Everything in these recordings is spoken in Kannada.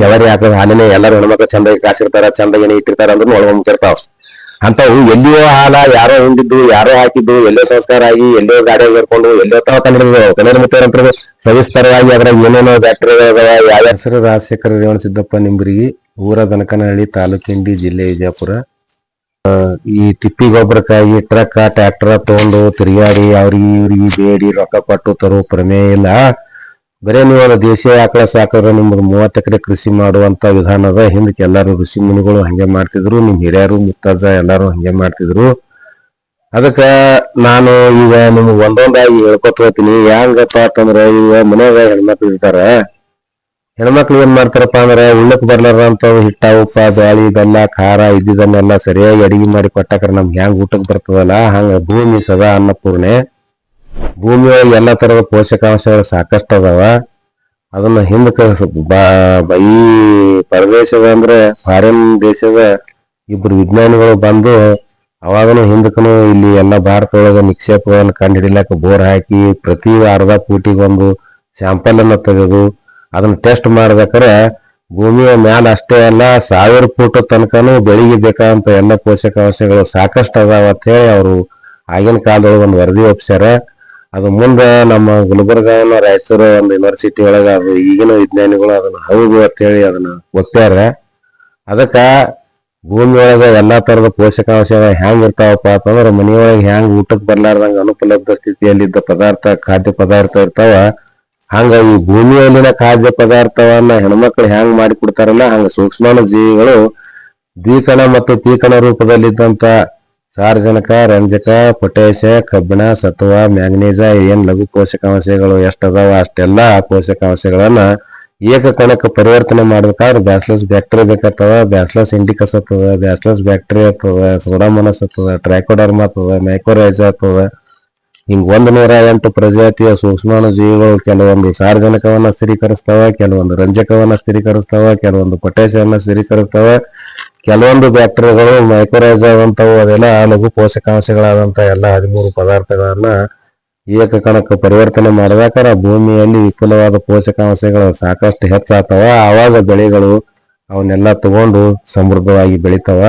ಜವಾರಿ ಹಾಲಿನ ಹಾಲಿನೇ ಎಲ್ಲಾರು ಹೆಣ್ಮಕ್ಳು ಚಂದಾಗಿ ಕಾಸಿರ್ತಾರ ಚಂದಾಗಿ ಏನೇ ಇಟ್ಟಿರ್ತಾರ ಅಂದ್ರೂ ಒಳಗೊಂಬಿರ್ತಾವ ಅಂತವು ಎಲ್ಲಿಯೋ ಹಾಲ ಯಾರೋ ಹಿಂದಿದ್ದು ಯಾರೋ ಹಾಕಿದ್ದು ಎಲ್ಲೋ ಸಂಸ್ಕಾರ ಆಗಿ ಎಲ್ಲೋ ಗಾಡಿ ಬರ್ಕೊಂಡು ಎಲ್ಲೋ ತಾವ ಕಂಡಿದ್ದು ಕನ್ನಡ ಮುತ್ತೇರಂತರ ಸವಿಸ್ತರವಾಗಿ ಅದ್ರಾಗ ಏನೇನೋ ಬ್ಯಾಕ್ಟೀರಿಯಾ ಯಾವ ಹೆಸರು ರಾಜಶೇಖರ ರೇವಣ ಸಿದ್ದಪ್ಪ ನಿಂಬರಿಗೆ ಊರ ದನಕನಹಳ್ಳಿ ತಾಲೂಕಿಂಡಿ ಜಿಲ್ಲೆ ವಿಜಯಪುರ. ಈ ತಿಪ್ಪಿ ಗೊಬ್ಬರಕ್ಕಾಗಿ ಟ್ರಕ್ ಟ್ರ್ಯಾಕ್ಟರ್ ತಗೊಂಡು ತಿರುಗಾಡಿ ಅವ್ರಿಗೆ ಇವ್ರಿಗೆ ಬೇಡಿ ರೊಕ್ಕ ಕೊಟ್ಟು ತರೋ ಪ್ರಮೇಯ ಇಲ್ಲ. ಬರೇ ನೀವು ದೇಶೀಯ ಆಕಳ ಸಾಕಿದ್ರೆ ನಿಮ್ಗೆ ಮೂವತ್ತು ಎಕರೆ ಕೃಷಿ ಮಾಡುವಂತ ವಿಧಾನ ಅದ. ಹಿಂದಕ್ಕೆ ಎಲ್ಲಾರು ಋಷಿ ಮುನಿಗಳು ಹಂಗೆ ಮಾಡ್ತಿದ್ರು, ನಿಮ್ ಹಿರಿಯರು ಮುತ್ತಾಜ ಎಲ್ಲಾರು ಹಂಗೆ ಮಾಡ್ತಿದ್ರು. ಅದಕ್ಕ ನಾನು ಈಗ ನಿಮ್ಗೆ ಒಂದೊಂದಾಗಿ ಹೇಳ್ಕೊತ ಹೋಗ್ತೀನಿ. ಹೆಂಗಪ್ಪ ಅಂತಂದ್ರೆ ಈಗ ಮನೆಯಾಗ ಹೆಣ್ಮಕ್ಳು ಇರ್ತಾರ. ಹೆಣ್ಮಕ್ಳು ಏನ್ ಮಾಡ್ತಾರಪ್ಪ ಅಂದ್ರೆ ಉಳ್ಳಕ್ ಬರ್ಲಾರಂತ ಹಿಟ್ಟ, ಉಪ್ಪ ಬ್ಯಾಳಿ ಬೆಲ್ಲ, ಖಾರ ಇದ್ದಿದ್ದನ್ನೆಲ್ಲ ಸರಿಯಾಗಿ ಅಡಿಗೆ ಮಾಡಿ ಕೊಟ್ಟಾಕ್ರೆ ನಮ್ಗೆ ಹೆಂಗ್ ಊಟಕ್ಕೆ ಬರ್ತದಲ್ಲ? ಹಂಗ ಭೂಮಿ ಸದಾ ಅನ್ನಪೂರ್ಣೆ. ಭೂಮಿ ಎಲ್ಲ ತರದ ಪೋಷಕಾಂಶಗಳು ಸಾಕಷ್ಟು ಅದಾವ. ಅದನ್ನ ಹಿಂದಕ್ಕೆ ಬ- ಈ ಪರದೇಶದ ಅಂದ್ರೆ ಫಾರಿನ್ ದೇಶದ ಇಬ್ರು ವಿಜ್ಞಾನಿಗಳು ಬಂದು ಅವಾಗನು ಹಿಂದಕ್ಕೂ ಇಲ್ಲಿ ಎಲ್ಲ ಭಾರತ ಒಳಗ ನಿಕ್ಷೇಪಗಳನ್ನು ಕಂಡು ಹಿಡಿಲಾಕ ಬೋರ್ ಹಾಕಿ ಪ್ರತಿ ಅರ್ಧ ಫೂಟಿಗೊಂದು ಸ್ಯಾಂಪಲ್ ಅನ್ನು ತೆಗೆದು ಅದನ್ನ ಟೆಸ್ಟ್ ಮಾಡ್ಬೇಕಾರೆ ಭೂಮಿಯ ಮ್ಯಾಲ ಅಷ್ಟೇ ಅಲ್ಲ, ಸಾವಿರ ಫೂಟ್ ತನಕನು ಬೆಳಿಗ್ಗೆ ಬೇಕಾದಂತ ಎಲ್ಲ ಪೋಷಕಾಂಶಗಳು ಸಾಕಷ್ಟು ಅದಾವ ಅಂತ ಹೇಳಿ ಅವರು ಆಗಿನ ಕಾಲದೊಳಗೆ ಒಂದು ವರದಿ ಒಪ್ಸ್ಯಾರ. ಅದು ಮುಂದೆ ನಮ್ಮ ಗುಲ್ಬರ್ಗನ ರಾಯಚೂರು ಒಂದು ಯೂನಿವರ್ಸಿಟಿ ಒಳಗ ಅದು ಈಗಿನ ವಿಜ್ಞಾನಿಗಳು ಅದನ್ನ ಹೌದು ಅಂತ ಹೇಳಿ ಅದನ್ನ ಒಪ್ಪ್ಯಾರ. ಅದಕ್ಕ ಭೂಮಿ ಒಳಗ ಎಲ್ಲಾ ತರದ ಪೋಷಕಾಂಶ ಹ್ಯಾಂಗ್ ಇರ್ತಾವಪ್ಪ ಅಂತಂದ್ರ ಮನೆಯೊಳಗೆ ಹ್ಯಾಂಗ್ ಊಟಕ್ಕೆ ಬರ್ಲಾರ್ದಂಗ ಅನುಪಲಬ್ಧ ಸ್ಥಿತಿಯಲ್ಲಿದ್ದ ಪದಾರ್ಥ, ಖಾದ್ಯ ಪದಾರ್ಥ ಇರ್ತಾವ. ಹಂಗ ಈ ಭೂಮಿಯಲ್ಲಿನ ಖಾದ್ಯ ಪದಾರ್ಥವನ್ನ ಹೆಣ್ಮಕ್ಳು ಹ್ಯಾಂಗ್ ಮಾಡಿ ಕೊಡ್ತಾರಲ್ಲ ಹಂಗ ಸೂಕ್ಷ್ಮಾಣು ಜೀವಿಗಳು ದೀಕಣ ಮತ್ತು ತೀಕಣ ರೂಪದಲ್ಲಿದ್ದಂತ ಸಾರಜನಕ, ರಂಜಕ, ಪೊಟ್ಯಾಷ, ಕಬ್ಬಿಣ, ಸತ್ವ, ಮ್ಯಾಂಗನೀಸ ಏನ್ ಲಘು ಪೋಷಕಾಂಶಗಳು ಎಷ್ಟದಾವ ಅಷ್ಟೆಲ್ಲಾ ಪೋಷಕಾಂಶಗಳನ್ನ ಏಕಕಣಕ್ಕೆ ಪರಿವರ್ತನೆ ಮಾಡ್ಬೇಕಾದ್ರೆ ಬ್ಯಾಸ್ಲಸ್ ಬ್ಯಾಕ್ಟೀರಿಯಾ ಬೇಕಾಗ್ತದ, ಬ್ಯಾಸ್ಲಸ್ ಇಂಡಿಕಸ್ ಆಗ್ತದ, ಬ್ಯಾಸ್ಲಸ್ ಬ್ಯಾಕ್ಟೀರಿಯಾ ಆಗ್ತದ ಸೋಡಾಮನಸ್ ಆಗ್ತದ, ಟ್ರೈಕೋಡರ್ಮ ಆಗ್ತದ ಮೈಕೋರೈಸ್ ಆಗ್ತದ. ಹಿಂಗ್ ಒಂದ್ ನೂರ ಎಂಟು ಪ್ರಜಾತಿಯ ಸೂಕ್ಷ್ಮಾಣು ಜೀವಿಗಳು ಕೆಲವೊಂದು ಸಾರಜನಕವನ್ನ ಸ್ಥಿರೀಕರಿಸ್ತಾವ, ಕೆಲವೊಂದು ರಂಜಕವನ್ನ ಸ್ಥಿರೀಕರಿಸ್ತಾವ, ಕೆಲವೊಂದು ಪೊಟ್ಯಾಷಿಯನ್ನ ಸ್ಥಿರೀಕರಿಸ್ತಾವ. ಕೆಲವೊಂದು ಬ್ಯಾಕ್ಟೀರಿಯಾಗಳು ಮೈಕ್ರೋರೈಸ್ ಆದಂಥವು ಅದೆಲ್ಲ ಲಘು ಪೋಷಕಾಂಶಗಳಾದಂಥ ಎಲ್ಲ ಹದಿಮೂರು ಪದಾರ್ಥಗಳನ್ನ ಏಕಕಣಕ್ಕೆ ಪರಿವರ್ತನೆ ಮಾಡಬೇಕಾದ್ರೆ ಭೂಮಿಯಲ್ಲಿ ವಿಪುಲವಾದ ಪೋಷಕಾಂಶಗಳು ಸಾಕಷ್ಟು ಹೆಚ್ಚಾಗ್ತಾವ. ಆವಾಗ ಬೆಳೆಗಳು ಅವನ್ನೆಲ್ಲ ತಗೊಂಡು ಸಮೃದ್ಧವಾಗಿ ಬೆಳಿತಾವ.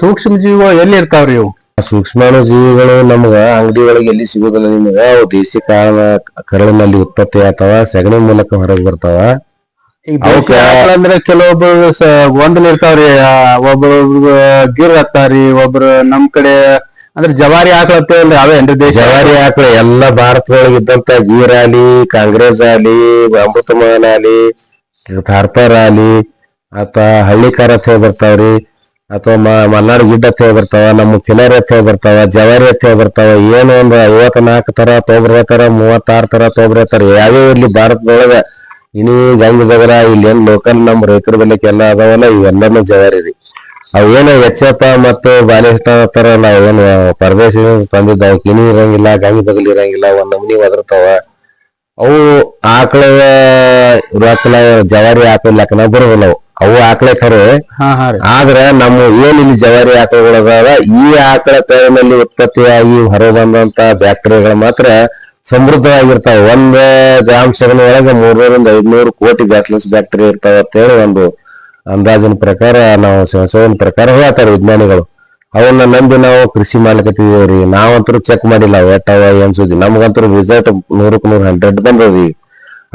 ಸೂಕ್ಷ್ಮ ಜೀವಿಗಳು ಎಲ್ಲಿ ಇರ್ತಾವ್ರಿ ಇವು? ಸೂಕ್ಷ್ಮಾಣು ಜೀವಿಗಳು ನಮ್ಗ ಅಂಗಡಿ ಒಳಗೆ ಎಲ್ಲಿ ಸಿಗೋದಿಲ್ಲ ನಿಮಗ ಅವು ದೇಸಿ ಕಾರಣ ಕರಳಿನಲ್ಲಿ ಉತ್ಪತ್ತಿ ಆಗ್ತಾವ ಸಗಣಿ ಮೂಲಕ ಹೊರಗೆ ಬರ್ತಾವ. ದೇಶಿ ಆಕಳ ಅಂದ್ರೆ ಕೆಲವೊಬ್ರು ಗೊಂದಲ ಇರ್ತಾವ್ರಿ ಒಬ್ಬೊಬ್ರು ಗಿರ್ ಹತ್ತಾರಿ ಒಬ್ರು ನಮ್ ಕಡೆ ಅಂದ್ರೆ ಜವಾರಿ ಆಕಳ ಅಂತೇಳಿ ಅವೇನ್ರಿ ದೇಶ ಜವಾರಿ ಆಕಳ ಎಲ್ಲ ಭಾರತದೊಳಗೆ ಇದ್ದಂತ ಗೀರ್ ಆಲಿ ಕಾಂಗ್ರೆಸ್ ಆಲಿ ಅಮೃತಮಾನ್ ಆಲಿ ಥಾರ್ಪರ್ ಆಲಿ ಅಥವಾ ಹಳ್ಳಿಕಾರ ಅಂತ ಹೇಳಿ ಬರ್ತಾವ್ರಿ ಅಥವಾ ಮ- ಮಲ್ನಾಡ್ ಗಿಡ್ಡ ಅಂತ ಬರ್ತಾವ ನಮ್ಮ ಕಿಲರಿ ಅಂತ ಬರ್ತಾವ ಜವಾರಿ ಅಂತ ಬರ್ತಾವ ಏನು ಒಂದು ಐವತ್ನಾಲ್ಕು ತರ ತೊಗೊಬರ್ತಾರ ಮೂವತ್ತಾರು ತರ ತೊಗೊಬರ್ತಾರ ಯಾವ್ಯಾವ ಇರ್ಲಿ ಭಾರತದೊಳಗ ಇನಿ ಗಂಗ ಬಗರ ಇಲ್ಲಿ ಏನ್ ಲೋಕಲ್ ನಮ್ಮ ರೈತರ ಎಲ್ಲ ಅದಾವಲ್ಲ ಇವೆಲ್ಲನೂ ಜವಾರಿ ರೀ ಅವು ಹೆಚ್ಚಪ್ಪ ಮತ್ತು ಬಾಲಿಸ್ತಾನ ತರ ಏನು ಪರದೇಶಿ ತಂದಿದ್ದ ಅವಕ್ಕೆ ಇನಿ ಇರಂಗಿಲ್ಲ ಗಂಗ ಬಗಲ್ ಇರಂಗಿಲ್ಲ ಒಂದ್ ನಮ್ನಿ ಒದರ್ತಾವ. ಅವು ಆಕಳ ರೊಕ್ಕಲ ಜವಾರಿ ಆಕಳ ಲೆಕ್ಕನ ಬರೋದಿಲ್ಲ ಅವು ಅವು ಆಕಳೆ ಖರೆ. ಆದ್ರ ನಮ್ಮ ಏನ್ ಇಲ್ಲಿ ಜವಾರಿ ಆಕಳಗಳದಾವ ಈ ಆಕಳ ಪೇರಿನಲ್ಲಿ ಉತ್ಪತ್ತಿಯಾಗಿ ಹೊರಬಂದಂತ ಬ್ಯಾಕ್ಟೀರಿಯಾಗಳು ಮಾತ್ರ ಸಮೃದ್ಧವಾಗಿರ್ತಾವ. ಒಂದ್ ಗ್ರಾಮ್ ಸಗಣಿ ಒಳಗೆ ಮೂರ್ನೂರಿಂದ ಐದ್ನೂರು ಕೋಟಿ ಬ್ಯಾಕ್ಲಸ್ ಬ್ಯಾಕ್ಟರಿ ಇರ್ತಾವ ಅಂತೇಳಿ ಒಂದು ಅಂದಾಜಿನ ಪ್ರಕಾರ ನಾವು ಸಂಶೋಧನೆ ಪ್ರಕಾರ ಹೇಳ್ತಾರೆ ವಿಜ್ಞಾನಿಗಳು. ಅವನ್ನ ನಂಬಿ ನಾವು ಕೃಷಿ ಮಾಡ್ಲಿಕತ್ತಿದೀವ್ರಿ ನಾವಂತರೂ ಚೆಕ್ ಮಾಡಿಲ್ಲ. ಎಟ್ಟವ ಏನ್ ಸುದ್ದಿ. ನಮ್ಗಂತೂ ರಿಸಲ್ಟ್ ನೂರಕ್ಕೆ ನೂರ್ ಹಂಡ್ರೆಡ್ ಬಂದದ್ರಿ.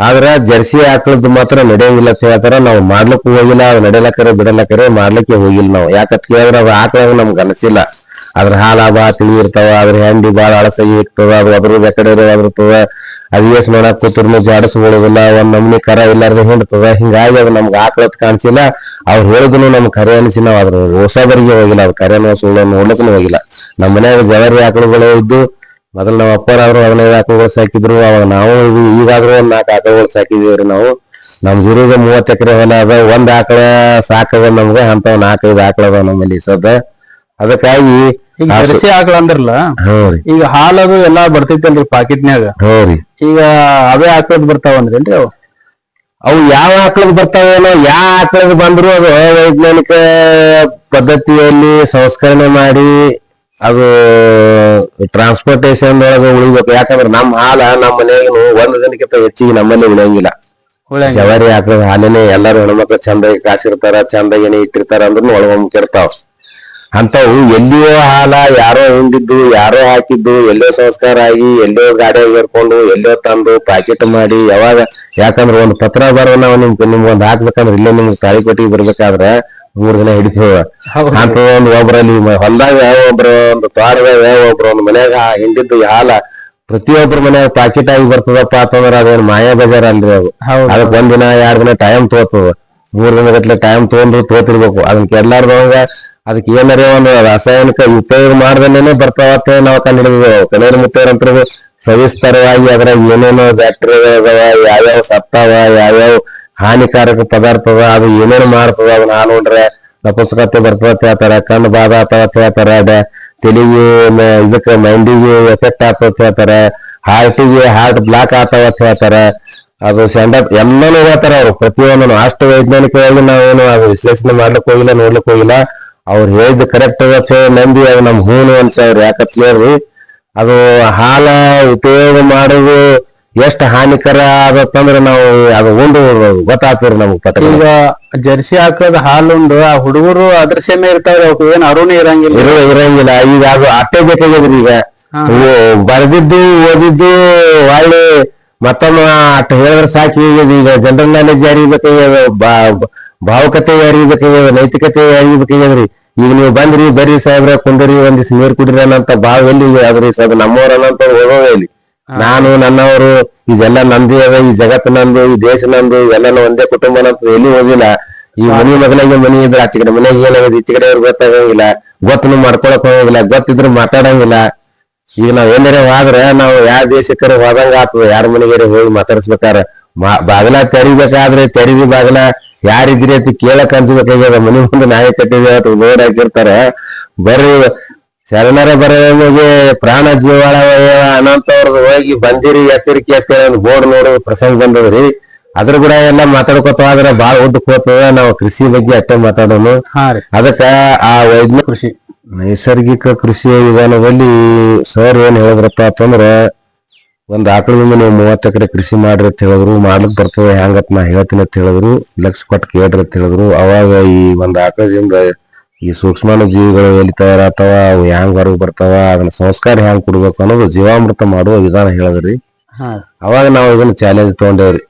ಆದ್ರ ಜರ್ಸಿ ಆಕಳದ್ದು ಮಾತ್ರ ನಡೆಯಂಗಿಲ್ಲ ಅಂತ ಹೇಳ್ತಾರ. ನಾವು ಮಾಡ್ಲಿಕ್ಕೆ ಹೋಗಿಲ್ಲ ಅದು ನಡೆಯಲಕ್ಕರೆ ಬಿಡಲಕ್ಕರೆ ಮಾಡ್ಲಿಕ್ಕೆ ಹೋಗಿಲ್ಲ ನಾವು. ಯಾಕಂತ ಕೇಳಿದ್ರೆ ಅದು ಆಕಳ ನಮ್ಗೆ ಅನಸಿಲ್ಲ. ಅದ್ರ ಹಾಲ ಬಾ ತಿಳಿ ಇರ್ತಾವ ಅದ್ರ ಹೆಂಡಿ ಬಾಳ ಅಳಸಾಗಿ ಇರ್ತದ ಅದು ಅದ್ರದ್ದು ಎಕಡೆ ಇರೋದಾಗಿರ್ತದ ಅದು ಎಸ್ ಮಾಡಕ್ ಕೂತ್ರು ಜಾಡಿಸ್ಕೊಳ್ಳೋದಿಲ್ಲ ಒಂದ್ ನಮ್ನಿ ಕರ ಇಲ್ಲಾರ್ದೆ ಹಿಂಡ್ತದ. ಹಿಂಗಾಗಿ ಅದು ನಮ್ಗೆ ಆಕಳತ್ ಕಾಣಿಸಿಲ್ಲ, ಅವ್ರು ಹೇಳಿದ್ರು ನಮ್ಗೆ ಕರೆ ಅನಿಸಿ ನಾವು ಅದ್ರ ಹೊಸಬರಿಗೆ ಹೋಗಿಲ್ಲ, ಅದು ಕರೆನೋ ಸುಳ್ಳು ನೋಡ್ಲಿಕ್ಕೂ ಹೋಗಿಲ್ಲ. ನಮ್ಮ ಮನ್ಯಾಗ ಜವರಿ ಆಕಳುಗಳು ಇದ್ದು, ಮೊದಲು ನಮ್ಮ ಅಪ್ಪರಾದ್ರು ಹದಿನೈದು ಆಕಳುಗಳು ಸಾಕಿದ್ರು, ಅವಾಗ ನಾವು ಈಗ- ಈಗಾದ್ರೂ ಒಂದ್ ನಾಲ್ಕು ಆಕಳುಗಳು ಸಾಕಿದೀವ್ರಿ ನಾವು. ನಮ್ ಗುರುಗ ಮೂವತ್ತು ಎಕರೆ ಹೊಲ ಅದ, ಒಂದ್ ಆಕಳ ಸಾಕದ ನಮ್ಗೆ ಅಂತ ನಾಲ್ಕೈದು ಆಕಳ ಅದಾವ ನಮ್ಮಲ್ಲಿ ಸದ ಅದಕ್ಕಾಗಿ ಈಗ ಜರ್ಸಿ ಆಕಳ ಅಂದ್ರಲ್ಲ ಈಗ ಈಗ ಹಾಲದು ಎಲ್ಲಾ ಬರ್ತೈತಲ್ರಿ ಪಾಕಿಟ್ನ್ಯಾಗ. ಈಗ ಅವೇ ಆಕಳದ್ ಬರ್ತಾವ ಅಂದ್ರೇನ್ರಿ ಅವು? ಅವು ಯಾವ ಆಕಳದ್ ಬರ್ತಾವೇನೋ ಯಾವ ಆಕಳದ್ ಬಂದ್ರು ಅದು ವೈಜ್ಞಾನಿಕ ಪದ್ಧತಿಯಲ್ಲಿ ಸಂಸ್ಕರಣೆ ಮಾಡಿ ಅದು ಟ್ರಾನ್ಸ್ಪೋರ್ಟೇಶನ್ ಒಳಗೆ ಉಳಿಬೇಕು. ಯಾಕಂದ್ರೆ ನಮ್ಮ ಹಾಲ ನಮ್ಮ ಮನೆಯಾಗ ಒಂದ್ ದಿನಕ್ಕಿಂತ ಹೆಚ್ಚಿಗೆ ನಮ್ಮಲ್ಲಿ ಉಳಿಯಂಗಿಲ್ಲ. ಜವಾರಿ ಆಕಳ ಹಾಲಿನೇ ಎಲ್ಲಾರು ಹೆಣ್ಮಕ್ಳು ಚಂದಾಗಿ ಕಾಸಿರ್ತಾರ ಚಂದಾಗಿನೇ ಇಟ್ಟಿರ್ತಾರ ಅಂದ್ರೂ ಒಳಗೊಮ್ಮೆ ಕೆಡ್ತಾವ ಅಂತವು ಎಲ್ಲಿಯೋ ಹಾಲ ಯಾರೋ ಹಿಂಡಿದ್ದು ಯಾರೋ ಹಾಕಿದ್ದು ಎಲ್ಲೋ ಸಂಸ್ಕಾರ ಆಗಿ ಎಲ್ಲೋ ಗಾಡಿ ಏರ್ಕೊಂಡು ಎಲ್ಲೋ ತಂದು ಪ್ಯಾಕೆಟ್ ಮಾಡಿ ಯಾವಾಗ ಯಾಕಂದ್ರೆ ಒಂದು ಪತ್ರ ಬರೋ ನಾವು ನಿಮ್ ನಿಮ್ಗೆ ಒಂದು ಹಾಕ್ಬೇಕಂದ್ರೆ ಇಲ್ಲೇ ನಿಮ್ಗೆ ತಾಳಿಕೋಟಿಗೆ ಬರ್ಬೇಕಾದ್ರೆ ಮೂರ್ ದಿನ ಹಿಡಿತೀವ. ಅಂತ ಒಂದು ಒಬ್ರಲ್ಲಿ ಹೊಲ್ದಾಗ ಒಬ್ರು ಒಂದು ತೋಟದಾಗ ಒಬ್ರು ಒಂದು ಮನ್ಯಾಗ ಹಿಂಡಿದ್ದು ಹಾಲ ಪ್ರತಿಯೊಬ್ಬರ ಮನ್ಯಾಗ ಪ್ಯಾಕೆಟ್ ಆಗಿ ಬರ್ತದಪ್ಪ ಅಂತಂದ್ರೆ ಅದೇನು ಮಾಯಾ ಬಜಾರ್ ಅಲ್ರಿ ಅದು. ಅದಕ್ಕೆ ಅದಕ್ ಒಂದ್ ದಿನ ಎರಡ್ ದಿನ ಟೈಮ್ ತೋತದ. ಮೂರ್ ದಿನ ಗಟ್ಲೆ ಟೈಮ್ ತಗೊಂಡು ತೋತಿರ್ಬೇಕು. ಅದನ್ನ ಕೆಡ್ಲಾರ್ದವಂಗ ಅದಕ್ಕೆ ಏನರೇ ಒಂದು ರಾಸಾಯನಿಕ ಉಪಯೋಗ ಮಾಡ್ದಲೇನೆ ಬರ್ತಾವತ್ತೆ ನಾವು ಕಂಡು ಹಿಡಿದಿದ್ದೇವೆ ಕೆಲವರು ಮುತ್ತೇರಂತರ ಸವಿಸ್ತರವಾಗಿ ಅದ್ರಾಗ ಏನೇನೋ ಬ್ಯಾಕ್ಟೀರಿಯಾಗಳದಾವ ಯಾವ್ಯಾವ ಸತ್ತಾವ, ಯಾವ್ಯಾವ ಹಾನಿಕಾರಕ ಪದಾರ್ಥ ಅದ ಅದು ಏನೇನು ಮಾಡ್ತದ ಅದನ್ನ ಹಾಲುಂಡ್ರೆ ನಪುಸ್ತಕತೆ ಬರ್ತದ ಹೇಳ್ತಾರ, ಕಣ್ಣು ಬಾಧ ಆಗ್ತಾವ ಅಂತ ಹೇಳ್ತಾರ, ಅದ ತಲೆಗೆ ಇದಕ್ಕೆ ಮೈಂಡಿಗೆ ಎಫೆಕ್ಟ್ ಆಗ್ತದ ಹೇಳ್ತಾರ ಹಾರ್ಟಿಗೆ ಹಾರ್ಟ್ ಬ್ಲಾಕ್ ಆಗ್ತಾವತ್ ಹೇಳ್ತಾರ. ಅದು ಸೆಂಡಪ್ ಎಲ್ಲಾನು ಹೇಳ್ತಾರ ಅವ್ರು ಪ್ರತಿಯೊಂದನು ಅಷ್ಟು ವೈಜ್ಞಾನಿಕವಾಗಿ ನಾವೇನು ಅದು ವಿಶ್ಲೇಷಣೆ ಮಾಡ್ಲಿಕ್ಕೆ ಹೋಗಿಲ್ಲ, ನೋಡ್ಲಿಕ್ಕೆ ಹೋಗಿಲ್ಲ. ಅವ್ರು ಹೇಳಿದ್ ಕರೆಕ್ಟ್ ಅದೇ ನಂಬಿ ಅದು ನಮ್ ಹೂನು ಅನ್ಸವ್ರಿ ಯಾಕತ್ ಹೇಳ್ರಿ ಅದು ಹಾಲ ಉಪಯೋಗ ಮಾಡೋದು ಎಷ್ಟ್ ಹಾನಿಕರ ಆಗತ್ತಂದ್ರ ನಾವು ಅದು ಉಂಡು ಗೊತ್ತಾಗ್ತೀರಿ ನಮ್ಗೆ ಪತ್ರ ಈಗ ಜರ್ಸಿ ಹಾಕೋದ್ ಹಾಲುಂಡು ಆ ಹುಡುಗರು ಸೇಮೆ ಇರ್ತಾವ್ರಿ ಅವಕ್ ಏನ್ ಅರುಣೆ ಇರಂಗಿಲ್ಲ. ಇರೋ ಇರಂಗಿಲ್ಲ. ಈಗ ಅದು ಅಟ್ಟೆ ಬೇಕಾಗ್ಯದ್ರಿ ಈಗ. ಬರ್ದಿದ್ದು ಓದಿದ್ದು ಒಳ್ಳೆ ಮತ್ತೊಮ್ಮೆ ಅಟ್ ಹೇಳಿದ್ರೆ ಸಾಕು. ಈಗ ಈಗ ಜನರಲ್ ನಾಲೆಜ್ ಯಾರಿಗಬೇಕಯ್ಯವ ಭಾವಕತೆ ಬಾ- ಭಾವುಕತೆ ಯಾರಿಗ್ ಬೇಕಾಗ್ಯದ ನೈತಿಕತೆ ಯಾರಿಗಬೇಕಯ್ಯವ್ರಿ ಈಗ ನೀವು ಬಂದ್ರಿ ಬರ್ರಿ ಸಾಹೇಬ್ರ ಕುಂದ್ರಿ ಒಂದಿವ್ಸ ನೀರ್ ಕುಡ್ರಿ ಅನ್ನಂತ ಭಾವ ಎಲ್ಲಿ ಅದ್ರಿ ಸಾಹೇಬ್ ನಮ್ಮವ್ರ ಅನ್ನಂತ ಹೋಗೋದೇ ಇಲ್ಲಿ. ನಾನು ನನ್ನವರು ಇದೆಲ್ಲ ನಂದಿ ಅದ ಈ ಜಗತ್ತು ನಂದು ಈ ದೇಶ ನಂದು ಇವೆಲ್ಲ ಒಂದೇ ಕುಟುಂಬ ಅಂತ ಎಲ್ಲಿ ಹೋಗಿಲ್ಲ. ಈ ಮನಿ ಮಗನಿಗೆ ಮನಿ ಇದ್ರೆ ಆಚೆ ಕಡೆ ಮನೆಗೆ ಏನಾಗದ ಈಚೆ ಕಡೆ ಅವ್ರಿಗೆ ಗೊತ್ತಾಗಂಗಿಲ್ಲ. ಗೊತ್ತನು ಮಾಡ್ಕೊಳಕ್ ಹೋಗಂಗಿಲ್ಲ ಗೊತ್ತಿದ್ರು ಮಾತಾಡಂಗಿಲ್ಲ. ಈಗ ನಾವ್ ಏನಾರ ಹೋದ್ರೆ ನಾವು ಯಾವ ದೇಶಕ್ಕರ ಹೋದಂಗ ಆಗ್ತದ ಯಾರ ಮನೆಗೆ ಹೋಗಿ ಮಾತಾಡಿಸ್ಬೇಕಾರ? ಬಾಗಲ ತೆರಿಬೇಕಾದ್ರೆ ತೆರಿದಿ ಬಾಗಲ ಯಾರಿದ್ರಿ ಅಂತ ಕೇಳಕ್ ಅನ್ಸ್ಬೇಕಾಗ್ಯದ. ಮನಿ ಮುಂದೆ ನಾಯಿ ಕಟ್ಟಿದೆ ಅಂತ ಬೋರ್ಡ್ ಹಾಕಿರ್ತಾರ. ಬರ್ರಿ ಶರಣರ ಬರೋನಿಗೆ ಪ್ರಾಣ ಜೀವಾಳ ಅನಂತವ್ರದ್ದು ಹೋಗಿ ಬಂದಿರಿ ಎತ್ತರಿಕೆ ಒಂದು ಬೋರ್ಡ್ ನೋಡೋ ಪ್ರಸಂಗ ಬಂದದ್ರಿ ಅದ್ರ ಕೂಡ ಎಲ್ಲ ಮಾತಾಡ್ಕೊತ ಹೋದ್ರೆ ಬಾಳ ಉದ್ದಕ್ ಹೋಗ್ತದ ನಾವು ಕೃಷಿ ಬಗ್ಗೆ ಅಷ್ಟೇ ಮಾತಾಡೋನು ಅದಕ್ಕ ಆ ವೈಜ್ಞಾನಿಕ ಕೃಷಿ. ನೈಸರ್ಗಿಕ ಕೃಷಿಯ ವಿಧಾನದಲ್ಲಿ ಸರ್ ಏನ್ ಹೇಳಿದ್ರಪ್ಪ ಅಂತಂದ್ರ ಒಂದ್ ಆಕಳದಿಂದ ನೀವು ಮೂವತ್ತು ಎಕರೆ ಕೃಷಿ ಮಾಡ್ರಿ ಅಂತ ಹೇಳಿದ್ರು ಮಾಡ್ಲಿಕ್ ಬರ್ತದೆ ಹೆಂಗತ್ ನಾ ಹೇಳ್ತೀನಿ ಅಂತ ಹೇಳಿದ್ರು ಲಕ್ಷ ಕೊಟ್ಟು ಕೇಳ್ರಿ ಅಂತ ಹೇಳಿದ್ರು. ಅವಾಗ ಈ ಒಂದ್ ಆಕಳದಿಂದ ಈ ಸೂಕ್ಷ್ಮಾಣು ಜೀವಿಗಳು ಎಲ್ಲಿ ತಯಾರಾಗ್ತಾವ ಅವು ಹೆಂಗ್ ಹೊರಗೆ ಬರ್ತಾವ ಅದನ್ನ ಸಂಸ್ಕಾರ ಹೆಂಗ್ ಕೊಡ್ಬೇಕು ಅನ್ನೋದು ಜೀವಾಮೃತ ಮಾಡುವ ವಿಧಾನ ಹೇಳಿದ್ರಿ. ಅವಾಗ ನಾವು ಇದನ್ನ ಚಾಲೆಂಜ್ ತಗೊಂಡೇವ್ರಿ.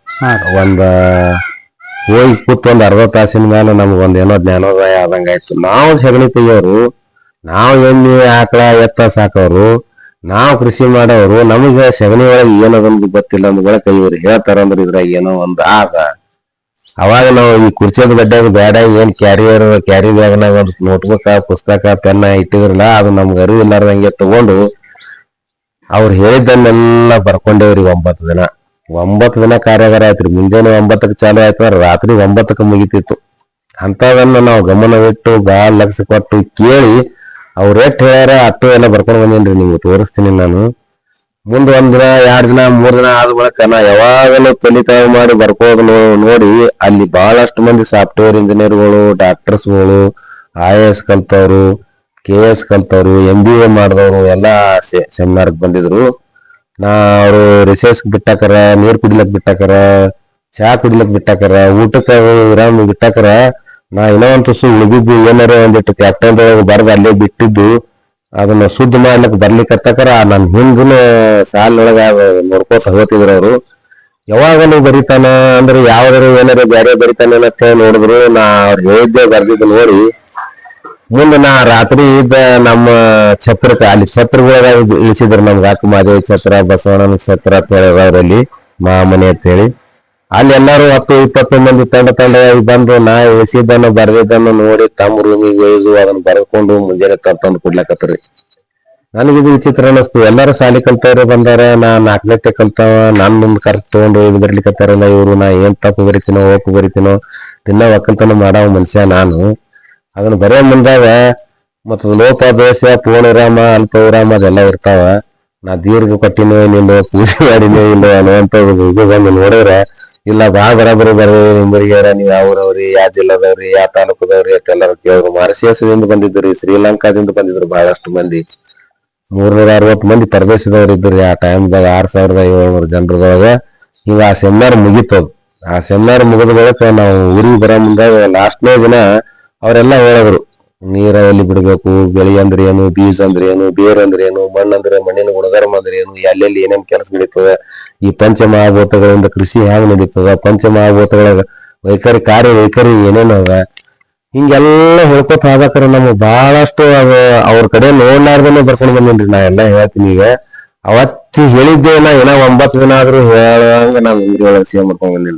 ಒಂದ ಹೋಗಿ ಕೂತ್ ಒಂದ್ ಅರ್ಧ ತಾಸಿನ ಮೇಲೆ ನಮ್ಗ ಒಂದ್ ಏನೋ ಜ್ಞಾನೋದಯ ಆದಂಗಾಯ್ತು. ನಾವು ಸಗಣಿ ತೆಗಿಯೋರು ನಾವು ಎಮ್ಮೆ, ಆಕಳ, ಎತ್ತ ಸಾಕೋರು ನಾವು ಕೃಷಿ ಮಾಡೋರು ನಮಗೆ ಸಗಣಿ ಒಳಗೆ ಏನದೊಂದು ಗೊತ್ತಿಲ್ಲ ಅಂದ್ರೆ ಕೈಯವ್ರು ಅಂದ್ರೆ ಇದ್ರಾಗ ಏನೋ ಒಂದು ಆದ. ಅವಾಗ ನಾವು ಈ ಕುರ್ಚಿಯದ ಗಡ್ಡಾಗ ಬೇಡ ಏನ್ ಕ್ಯಾರಿಯರ್ ಕ್ಯಾರಿ ಬ್ಯಾಗ್ನಾಗ ಒಂದು ನೋಟ್ಬುಕ್, ಪುಸ್ತಕ ಪೆನ್ನ ಇಟ್ಟಿದ್ರಲ್ಲ, ಅದು ನಮ್ಗೆ ಅರಿವು ಇಲ್ಲಾರ್ದಂಗೆ ತಗೊಂಡು ಅವ್ರು ಹೇಳಿದ್ದನ್ನೆಲ್ಲ ಬರ್ಕೊಂಡೇವ್ರಿ ಒಂಬತ್ತು ದಿನ. ಒಂಬತ್ತು ದಿನ ಕಾರ್ಯಾಗಾರ ಆಯ್ತ್ರಿ, ಮುಂಜಾನೆ ಒಂಬತ್ತಕ್ಕೆ ಚಾಲು ಆಯ್ತು ರಾತ್ರಿ ಒಂಬತ್ತಕ್ಕೆ ಮುಗಿತಿತ್ತು. ಅಂತದನ್ನ ನಾವು ಗಮನವಿಟ್ಟು ಬಾಲ್ ಲಕ್ಷ ಕೊಟ್ಟು ಕೇಳಿ ಅವ್ರ ರೇಟ್ ಹೇಳ್ಯಾರ ಅಟ್ಟು ಎಲ್ಲ ಬರ್ಕೊಂಡು ಬಂದೇನ್ರಿ ನಿಮ್ಗೆ ತೋರಿಸ್ತೀನಿ ನಾನು. ಮುಂದೆ ಒಂದ್ ದಿನ, ಎರಡ್ ದಿನ, ಮೂರ್ ದಿನ ಆದ ಬಳಿಕ ನಾ ಯಾವಾಗಲೂ ಕಲಿತಾವ ಮಾಡಿ ಬರ್ಕೋದು ನೋಡಿ, ಅಲ್ಲಿ ಬಹಳಷ್ಟು ಮಂದಿ ಸಾಫ್ಟ್ವೇರ್ ಇಂಜಿನಿಯರ್ಗಳು ಡಾಕ್ಟರ್ಸ್ಗಳು ಐ ಎ ಎಸ್ ಕಲ್ತವ್ರು ಕೆ ಎಸ್ ಕಲ್ತವ್ರು ಎಂ ಬಿ ಎ ಮಾಡಿದವರು ಎಲ್ಲ ಸೆಮಿನಾರ್ಗೆ ಬಂದಿದ್ರು. ನಾ ಅವರು ರಿಸರ್ಚ್ ಬಿಟ್ಟಾಕರ, ನೀರ್ ಕುಡಿಲಕ್ ಬಿಟ್ಟಾಕರ ಚಹಾ ಕುಡಿಲಕ್ ಬಿಟ್ಟಾಕರ ಊಟಕ್ಕೆ ವಿರಾಮ ಬಿಟ್ಟಾಕರ ನಾ ಏನೋ ಒಂದ್ ತುಸು ಉಳಿದಿದ್ದು ಏನಾರ ಒಂದಿಟ್ಟು ಕ್ಯಾಪ್ಟನ್ ಬರ್ದು ಅಲ್ಲೇ ಬಿಟ್ಟಿದ್ದು. ಅದನ್ನ ಶುದ್ಧ ಮಾಡ್ಲಿಕ್ ಬರ್ಲಿಕ್ಕತ್ತಾಕರ ನನ್ನ ಹಿಂದಿನ ಸಾಲಿನೊಳಗ ನೋಡ್ಕೋತ ಹೋಗ್ತಿದ್ರು ಅವರು. ಯಾವಾಗಲೂ ಬರೀತಾನ ಅಂದ್ರೆ ಯಾವ್ದಾರು ಏನಾರ ಬೇರೆ ಬರಿತಾನೆ ಅಂತ ನೋಡಿದ್ರು. ನಾ ಅವ್ರು ಹೇಳಿದ್ದೆ ಬರ್ದಿದ್ದು ನೋಡಿ. ಮುಂದೆ ನಾ ರಾತ್ರಿ ಇದ್ದ ನಮ್ಮ ಛತ್ರಕ್ಕೆ ಅಲ್ಲಿ ಛತ್ರಗಳಾಗ ಇಳಿಸಿದ್ರು ನಮ್ಗೆ. ಹಾಕು ಮಾದೇವಿ ಛತ್ರ, ಬಸವಣ್ಣನ ಛತ್ರ ಅಂತ ಹೇಳಿ ಅವರಲ್ಲಿ. ಮಾಮನೆ ಅಂತ ಹೇಳಿ. ಅಲ್ಲಿ ಎಲ್ಲಾರು ಹತ್ತು, ಇಪ್ಪತ್ತು ಮಂದಿ ತಂಡ ತಂಡವಾಗಿ ಬಂದು ನಾ ಎಸಿದ್ದನ್ನು, ಬರ್ದಿದ್ದನ್ನು ನೋಡಿ ತಮ್ಮ ರೂಮಿಗೆ ಒಯ್ದು ಅದನ್ನ ಬರ್ಕೊಂಡು ಮುಂಜಾನೆ ತಂದು ಕೊಡ್ಲಾಕತ್ರಿ ನನಗಿದು ವಿಚಿತ್ರ ಅನಿಸ್ತು ಎಲ್ಲಾರು ಸಾಲಿ ಕಲ್ತವ್ರೆ ಬಂದಾರ, ನಾ ನಾಲ್ಕನೇ ಕಲ್ತಾವ, ನಾನ್ ಮುಂದ್ ಕರ್ ತಗೊಂಡು ಹೋಗಿ ಬರ್ಲಿಕತ್ತಾರಲ್ಲ ಇವ್ರು, ನಾ ಏನ್ ತಪ್ಪು ಬರಿತೀನೋ, ಓಪು ಬರಿತೀನೋ ತಿನ್ನ ಒಕ್ಕಲ್ತನ ಮಾಡವ ಮನುಷ್ಯ ನಾನು. ಅದನ್ನ ಬರೆಯ ಮುಂದಾಗ ಮತ್ತು ಲೋಪ ದೋಷ ಪೂರ್ಣ ವಿರಾಮ ಅಲ್ಪ ವಿರಾಮ ಅದೆಲ್ಲ ಇರ್ತಾವ. ನಾ ದೀರ್ಘ ಕೊಟ್ಟಿನೋ ಏನಿಲ್ಲೋ ಪೂಜೆ ಮಾಡಿನೋ, ಇಲ್ಲೋ ಅನ್ನುವಂತ ಇದು ಬಂದು ನೋಡಿದ್ರೆ ಇಲ್ಲ ಬಾ ಬರಾಬರಿ ಬರ್ರಿ ನಿಂಬರಿಗಾರ ನೀವ್ ಯಾವ ಊರವ್ರಿ, ಯಾವ ಜಿಲ್ಲಾದವ್ರಿ, ಯಾವ ತಾಲೂಕದವ್ರಿ, ಅಷ್ಟೆಲ್ಲರೂ ಕೇಳಿದ್ರು ಮಾರಿಷಿಯಸ್ದಿಂದ ಬಂದಿದ್ರಿ ಶ್ರೀಲಂಕಾದಿಂದ ಬಂದಿದ್ರು ಬಹಳಷ್ಟು ಮಂದಿ. ಮೂರ್ನೂರ ಅರವತ್ತು ಮಂದಿ ಪರದೇಶದವ್ರು ಇದ್ರಿ ಆ ಟೈಮ್ದಾಗ ಆರ್ ಸಾವಿರದ ಏಳ್ನೂರು ಜನರದೊಳಗ. ಈಗ ಆ ಸೆಮಿನಾರ್ ಮುಗೀತದ ಆ ಸೆಮಿನಾರ್ ಮುಗಿದ ಬಳಿಕ ನಾವು ಊರಿಗೆ ಬರೋ ಮುಂದಾಗ ಲಾಸ್ಟ್ನೇ ದಿನ ಅವರೆಲ್ಲ ಹೇಳಿದ್ರು ನೀರ ಎಲ್ಲಿ ಬಿಡಬೇಕು ಬೆಳೆ ಅಂದ್ರೆ ಏನು, ಬೀಜ ಅಂದ್ರೆ ಏನು, ಬೇರ್ ಅಂದ್ರೆ ಏನು, ಮಣ್ಣು ಅಂದ್ರೆ ಮಣ್ಣಿನ ಗುಣಧರ್ಮ ಅಂದ್ರೆ ಏನು ಎಲ್ಲೆಲ್ಲಿ ಏನೇನ್ ಕೆಲಸ ನಡೀತದೆ, ಈ ಪಂಚಮಹಾಭೂತಗಳಿಂದ ಕೃಷಿ ಹ್ಯಾಂಗ್ ನಡೀತದ, ಪಂಚಮಹಾಭೂತಗಳ ವೈಖರಿ, ಕಾರ್ಯ ವೈಖರಿ ಏನೇನದ ಹಿಂಗೆಲ್ಲ ಹೇಳ್ಕೊತ ಹೋಗ್ಬೇಕಾರೆ ನಮ್ಗೆ ಬಹಳಷ್ಟು ಅದು ಅವ್ರ ಕಡೆ ನೋಡ್ಲಾರ್ದನೆ ಬರ್ಕೊಂಡು ಬಂದೇನ್ರಿ ನಾ ಎಲ್ಲ ಹೇಳ್ತೀನಿ ಈಗ. ಅವತ್ತಿ ಹೇಳಿದ್ದೆ ನಾ ಏನೋ ಒಂಬತ್ತು ದಿನ ಆದ್ರೂ ಹೇಳಂಗ ನಾವ್ ಇಂದ್ರಿ ಒಳಗೆ ಸೇವ್ ಮಾಡ್ಕೊಂಡ್